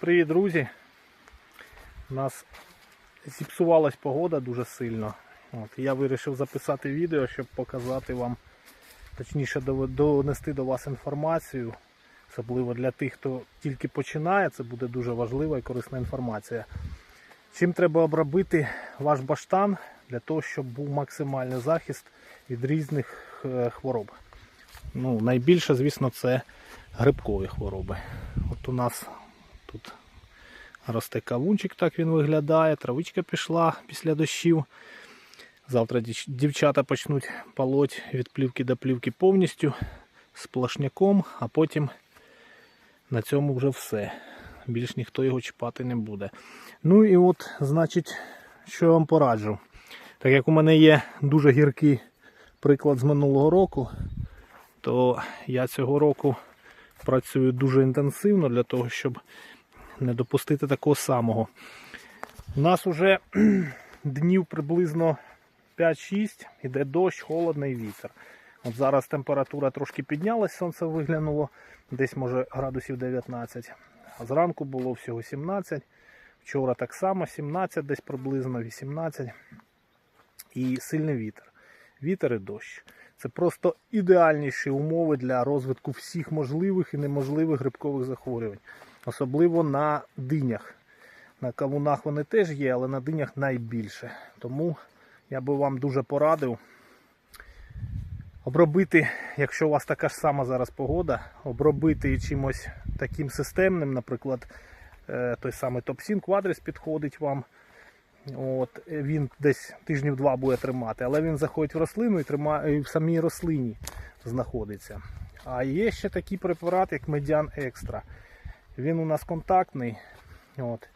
Привіт, друзі! У нас зіпсувалась погода дуже сильно. От, я вирішив записати відео, щоб показати вам, точніше донести до вас інформацію. Особливо для тих, хто тільки починає, це буде дуже важлива і корисна інформація. Чим треба обробити ваш баштан для того, щоб був максимальний захист від різних е, хвороб. Ну, найбільше, звісно, це грибкові хвороби. От у нас тут росте кавунчик, так він виглядає, травичка пішла після дощів. Завтра дівчата почнуть полоть від плівки до плівки повністю сплошняком, а потім на цьому вже все. Більш ніхто його чіпати не буде. Ну і от, значить, що я вам пораджу. Так як у мене є дуже гіркий приклад з минулого року, то я цього року працюю дуже інтенсивно для того, щоб не допустити такого самого. У нас вже днів приблизно 5-6, іде дощ, холодний вітер. От зараз температура трошки піднялась, сонце виглянуло, десь може градусів 19. А зранку було всього 17. Вчора так само 17, десь приблизно 18. І сильний вітер. Вітер і дощ. Це просто ідеальніші умови для розвитку всіх можливих і неможливих грибкових захворювань. Особливо на динях. На кавунах вони теж є, але на динях найбільше. Тому я би вам дуже порадив обробити, якщо у вас така ж сама зараз погода, обробити чимось таким системним, наприклад, е, той самий Топсін Квадрис підходить вам. От, він десь тижнів два буде тримати, але він заходить в рослину і тримає в самій рослині знаходиться. А є ще такий препарат, як Медіан Екстра. Він у нас контактний. От.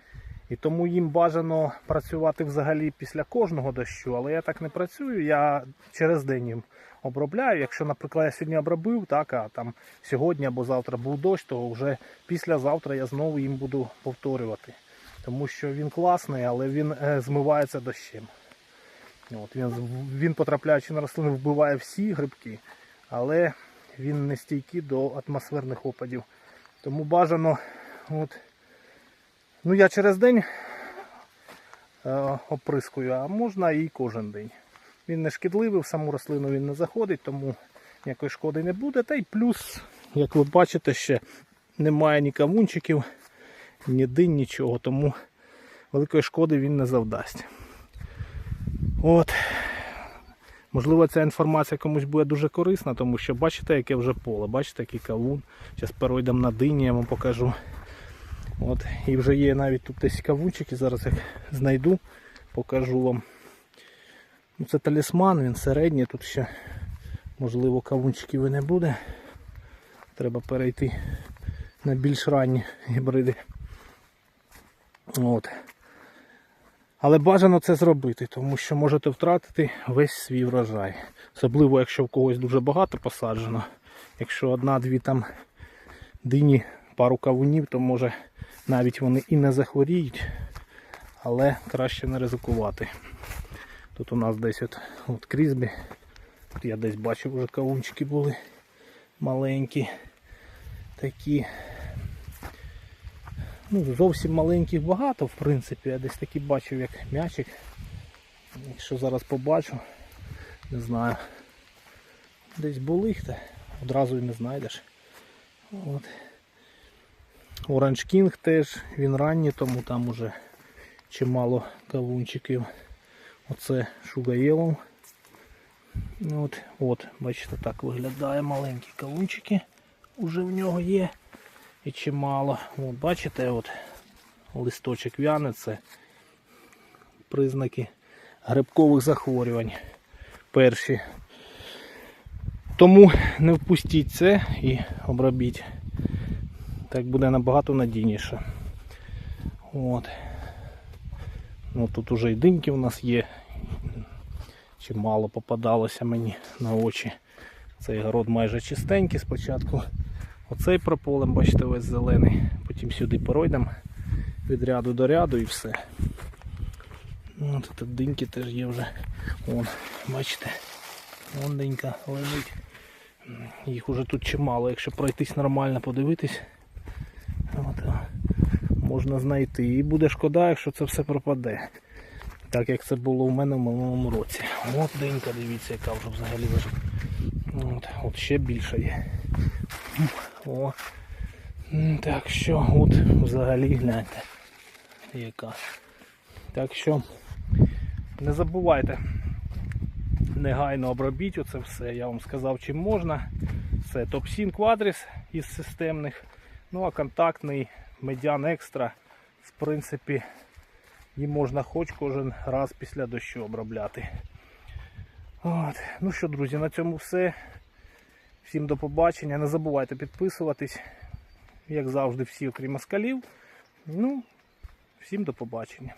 І тому їм бажано працювати взагалі після кожного дощу, але я так не працюю. Я через день їм обробляю. Якщо, наприклад, я сьогодні обробив, так, а там сьогодні або завтра був дощ, то вже післязавтра я знову їм буду повторювати. Тому що він класний, але він е, змивається дощем. От, він, він, потрапляючи на рослину, вбиває всі грибки, але він не стійкий до атмосферних опадів. Тому бажано, от, ну я через день е, оприскую, а можна і кожен день. Він не шкідливий, в саму рослину він не заходить, тому ніякої шкоди не буде. Та й плюс, як ви бачите, ще немає ні кавунчиків, ні динь, нічого, тому великої шкоди він не завдасть. От. Можливо, ця інформація комусь буде дуже корисна, тому що бачите, яке вже поле, бачите, який кавун. Зараз перейдемо на дині, я вам покажу. От. І вже є навіть тут десь кавунчики, зараз як знайду, покажу вам. Ну, Це талісман, він середній, тут ще можливо кавунчиків і не буде. Треба перейти на більш ранні гібриди. От. Але бажано це зробити, тому що можете втратити весь свій врожай. Особливо, якщо в когось дуже багато посаджено. Якщо одна-дві там дині, пару кавунів, то може навіть вони і не захворіють, але краще не ризикувати. Тут у нас десь от, от крізбі. Тут я десь бачив, вже кавунчики були маленькі. Такі. Ну, зовсім маленьких багато, в принципі. Я десь такі бачив, як м'ячик. Якщо зараз побачу, не знаю. Десь були їх, та одразу і не знайдеш. От. Orange King теж, він ранній, тому там уже чимало кавунчиків. Оце Sugar От, от, бачите, так виглядає маленькі кавунчики. Уже в нього є. І чимало. От, бачите, от листочок в'яне, це признаки грибкових захворювань. Перші. Тому не впустіть це і обробіть. Так буде набагато надійніше. От. Ну, тут уже й диньки у нас є. Чимало попадалося мені на очі. Цей город майже чистенький спочатку. Оцей прополем, бачите, весь зелений. Потім сюди пройдемо від ряду до ряду і все. Ну, От тут диньки теж є вже. Вон, бачите, вон динька лежить. Їх уже тут чимало, якщо пройтись нормально, подивитись. От, можна знайти. І буде шкода, якщо це все пропаде. Так як це було у мене в минулому році. От денька, дивіться, яка вже взагалі лежить. От, от ще більше є. О. Так що, от взагалі гляньте. Яка. Так що не забувайте негайно обробіть оце все. Я вам сказав, чим можна. Це топ-7 квадріс із системних. Ну а контактний медіан екстра, в принципі, їм можна хоч кожен раз після дощу обробляти. От. Ну що, друзі, на цьому все. Всім до побачення. Не забувайте підписуватись. Як завжди, всі, окрім москалів. Ну, всім до побачення.